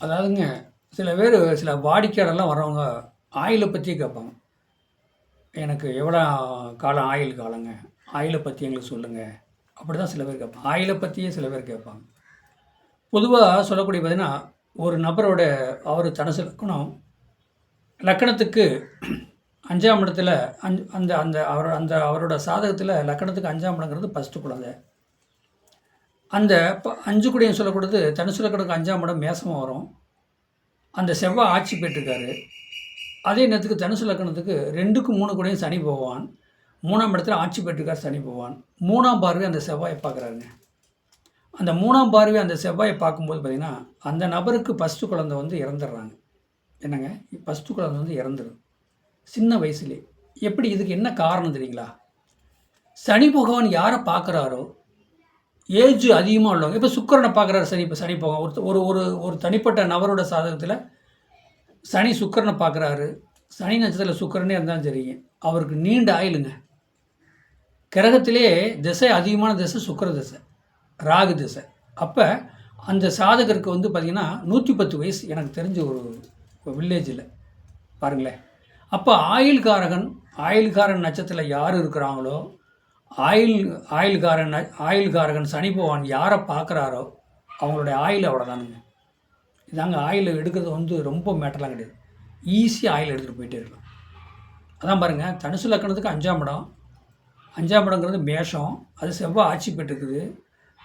அதாவதுங்க சில பேர் சில வாடிக்கையாளர்லாம் வர்றவங்க ஆயிலை பற்றி கேட்பாங்க. எனக்கு எவ்வளோ காலம் ஆயில் காலங்க? ஆயிலை பற்றி எங்களுக்கு சொல்லுங்கள் அப்படி தான் சில பேர் கேட்பாங்க. ஆயிலை பற்றியே சில பேர் கேட்பாங்க. பொதுவாக சொல்லக்கூடிய பார்த்தீங்கன்னா ஒரு நபரோட அவர் தனசு லக்கணம் லக்கணத்துக்கு அஞ்சாம் இடத்துல அஞ்சு அந்த அந்த அவர் அந்த அவரோட சாதகத்தில் லக்கணத்துக்கு அஞ்சாம் இடங்கிறது ஃபஸ்ட்டு குழந்தை. அந்த ப அஞ்சு குடியும் சொல்லக்கூடாது தனுசுல லக்கணத்துக்கு அஞ்சாம் இடம் மேசமாக வரும். அந்த செவ்வாய் ஆட்சி பெற்றிருக்காரு. அதே நேரத்துக்கு தனுசு லக்கணத்துக்கு ரெண்டுக்கு மூணு கூடையும் சனி போவான் மூணாம் இடத்துல ஆட்சி பெற்றிருக்கார் சனி போவான் மூணாம் பார்வை அந்த செவ்வாயை பார்க்குறாருங்க. அந்த மூணாம் பார்வை அந்த செவ்வாயை பார்க்கும்போது பார்த்திங்கன்னா அந்த நபருக்கு ஃபஸ்ட்டு குழந்தை வந்து இறந்துடுறாங்க. என்னங்க? ஃபஸ்ட்டு குழந்தை வந்து இறந்துடும் சின்ன வயசுலேயே. எப்படி இதுக்கு என்ன காரணம் தெரியுங்களா? சனி பகவான் யாரை பார்க்குறாரோ ஏஜ் அதிகமாக உள்ளவங்க. இப்போ சுக்கிரனை பார்க்குறாரு சனி இப்போ சனி போகும். ஒரு ஒரு ஒரு ஒரு தனிப்பட்ட நபரோட சாதகத்தில் சனி சுக்கிரனை பார்க்குறாரு. சனி நட்சத்திரத்தில் சுக்கரனே இருந்தாலும் சரிங்க அவருக்கு நீண்ட ஆயிலுங்க கிரகத்திலே திசை அதிகமான திசை சுக்கர திசை ராகு திசை. அப்போ அந்த சாதகருக்கு வந்து பார்த்திங்கன்னா நூற்றி பத்து வயசு எனக்கு தெரிஞ்ச ஒரு வில்லேஜில் பாருங்களேன். அப்போ ஆயுள்காரகன் ஆயுள்காரன் நட்சத்திரத்தில் யார் இருக்கிறாங்களோ ஆயில் ஆயில்காரன் ஆயில்காரகன் சனி பகவான் யாரை பார்க்குறாரோ அவங்களுடைய ஆயில் அவ்வளோதானுங்க இதாங்க ஆயில் எடுக்கிறது வந்து ரொம்ப மேட்டர்லாம் கிடையாது. ஈஸியாக ஆயில் எடுத்துகிட்டு போயிட்டே இருக்கலாம். அதான் பாருங்கள் தனுசு லக்கணத்துக்கு அஞ்சாம் இடம். அஞ்சாம் இடங்கிறது மேஷம். அது செவ்வாய் ஆட்சி பெற்றுக்குது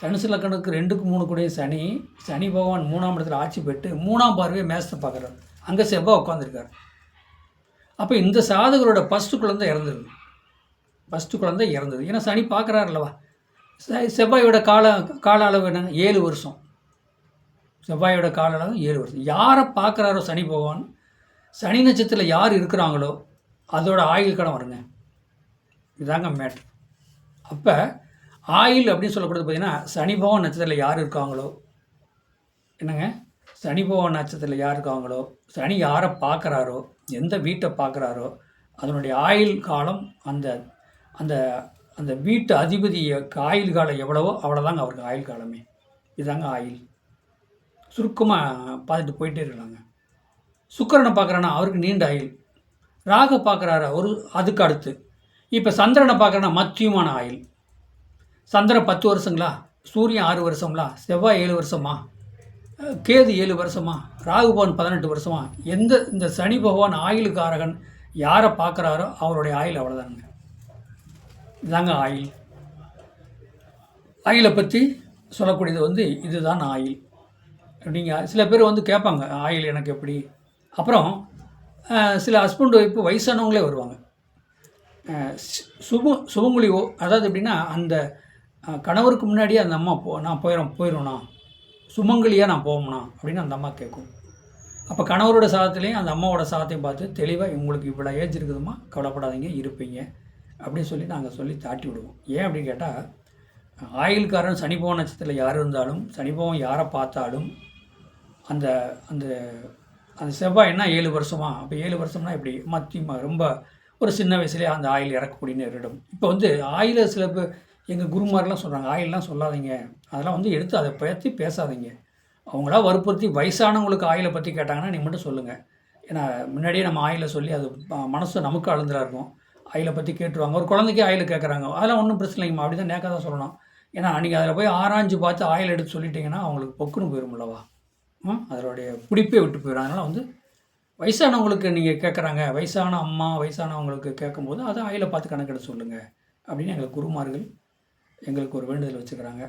தனுசு லக்கணத்துக்கு ரெண்டுக்கு மூணு கூடிய சனி. சனி பகவான் மூணாம் இடத்துல ஆட்சி பெற்று மூணாம் பார்வையை மேசத்தை பார்க்குறாரு. அங்கே செவ்வாய் உட்காந்துருக்காரு அப்போ இந்த சாதகரோட ஃபஸ்ட்டு குழந்தை இறந்துருது. ஃபஸ்ட்டு குழந்தை இறந்தது. ஏன்னா சனி பார்க்குறாரு அல்லவா செவ்வாயோட கால கால அளவு என்ன? ஏழு வருஷம். செவ்வாயோட கால அளவு ஏழு வருஷம். யாரை பார்க்குறாரோ சனி பகவான் சனி நட்சத்திரத்தில் யார் இருக்கிறாங்களோ அதோட ஆயுள் கடன் வருங்க. இதாங்க மேட்ரு அப்போ ஆயில் அப்படின்னு சொல்லக்கூடியது பார்த்தீங்கன்னா சனி பகவான் நட்சத்திரத்தில் யார் இருக்காங்களோ என்னங்க? சனி பகவான் நட்சத்திரத்தில் யார் இருக்காங்களோ சனி யாரை பார்க்குறாரோ எந்த வீட்டை பார்க்குறாரோ அதனுடைய ஆயுள் காலம் அந்த அந்த அந்த வீட்டு அதிபதி ஆயுள் காலம் எவ்வளவோ அவ்வளோதாங்க அவருக்கு ஆயுள் காலமே. இதுதாங்க ஆயுள். சுருக்கமாக பார்த்துட்டு போயிட்டே இருக்கலாங்க. சுக்கரனை பார்க்குறேன்னா அவருக்கு நீண்ட ஆயுள். ராக பார்க்குறாரு ஒரு அதுக்கு அடுத்து. இப்போ சந்திரனை பார்க்குறேன்னா மத்தியமான ஆயுள். சந்திரன் பத்து வருஷங்களா? சூரியன் ஆறு வருஷங்களா? செவ்வாய் ஏழு வருஷமா? கேது ஏழு வருஷமா? ராகுபவன் பதினெட்டு வருஷமா? எந்த இந்த சனி பகவான் ஆயுளுக்காரகன் யாரை பார்க்குறாரோ அவருடைய ஆயுள் அவ்வளோதானுங்க இதாங்க ஆயில். ஆயிலை பற்றி சொல்லக்கூடியது வந்து இதுதான் ஆயில். அப்படிங்க சில பேர் வந்து கேட்பாங்க ஆயில் எனக்கு எப்படி? அப்புறம் சில ஹஸ்பண்ட் ஒய்ஃபு வயசானவங்களே வருவாங்க. அஹ், சு- சுப ஓ அதாவது எப்படின்னா அந்த கணவருக்கு முன்னாடியே அந்த அம்மா போ நான் போயிடும் போயிடும்ண்ணா சுமங்கலியாக நான் போவோம்ண்ணா அப்படின்னு அந்த அம்மா கேட்கும். அப்போ கணவரோட சாதத்துலேயும் அந்த அம்மாவோட சாதத்தையும் பார்த்து தெளிவாக உங்களுக்கு இவ்வளோ ஏஜ் இருக்குதுமா கவலைப்படாதீங்க இருப்பீங்க. அப்படின்னு சொல்லி நாங்கள் சொல்லி தாட்டி விடுவோம். ஏன் அப்படின்னு கேட்டால் ஆயுள்காரன் சனிபவன் நட்சத்திரத்தில் யார் இருந்தாலும் சனிபவன் யாரை பார்த்தாலும் அந்த அந்த அந்த செவ்வாய் என்ன ஏழு வருஷமா? அப்போ ஏழு வருஷம்னா இப்படி மத்தியமாக ரொம்ப ஒரு சின்ன வயசுலேயே அந்த ஆயில் இறக்கக்கூடிய நேரிடும். இப்போ வந்து ஆயில சில பேர் எங்கள் குருமாரெலாம் சொல்கிறாங்க ஆயிலெலாம் சொல்லாதீங்க. அதெல்லாம் வந்து எடுத்து அதை பற்றி பேசாதீங்க. அவங்களா வற்புறுத்தி வயசானவங்களுக்கு ஆயிலை பற்றி கேட்டாங்கன்னா நீங்கள் மட்டும் சொல்லுங்கள் ஏன்னா முன்னாடியே நம்ம ஆயிலை சொல்லி அது மனசு நமக்கு அழுந்தலாக இருக்கும். ஆயிலை பற்றி கேட்டுருவாங்க. ஒரு குழந்தைக்கு ஆயில் கேட்குறாங்க அதெல்லாம் ஒன்றும் பிரச்சனை இல்லைங்கம்மா. அப்படி தான் நேக்காக தான் சொல்லணும். ஏன்னா நீங்கள் அதில் போய் ஆராய்ஞ்சு பார்த்து ஆயில் எடுத்து சொல்லிட்டீங்கன்னா அவங்களுக்கு பொக்குன்னு போயிரும்லவா ம்? அதனுடைய பிடிப்பே விட்டு போயிடும் அதனால் வந்து வயசானவங்களுக்கு நீங்கள் கேட்குறாங்க வயசான அம்மா வயசானவங்களுக்கு கேட்கும்போது அதை ஆயிலை பார்த்து கணக்கெடுத்து சொல்லுங்கள் அப்படின்னு எங்களுக்கு குருமார்கள் எங்களுக்கு ஒரு வேண்டுதல் வச்சுக்கிறாங்க.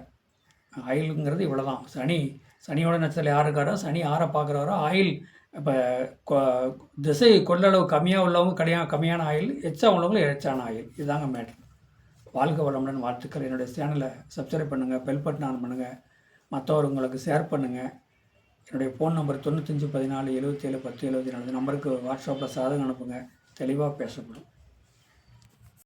ஆயிலுங்கிறது இவ்வளோ தான் சனி சனியோட நட்சத்திரம் யார் இருக்காரோ சனி யாரை பார்க்குறாரோ ஆயில் இப்போ திசை கொள்ளளவு கம்மியாக உள்ளவங்க கிடையாது கம்மியான ஆயில் எச்சா உள்ளவங்களும் எச்சான ஆயில். இதுதாங்க மேட்ரு வாழ்க வளமுடன் வாழ்த்துக்கள். என்னுடைய சேனலை சப்ஸ்கிரைப் பண்ணுங்கள் பெல் பட்டன் ஆன் பண்ணுங்கள் மற்றவங்களுக்கு ஷேர் பண்ணுங்கள் என்னுடைய ஃபோன் நம்பர் தொண்ணூத்தஞ்சு பதினாலு எழுபத்தேழு பத்து எழுபத்தி நாலு. நம்பருக்கு வாட்ஸ்அப்பில் சாதகம் அனுப்புங்க. தெளிவாக பேசப்படும்.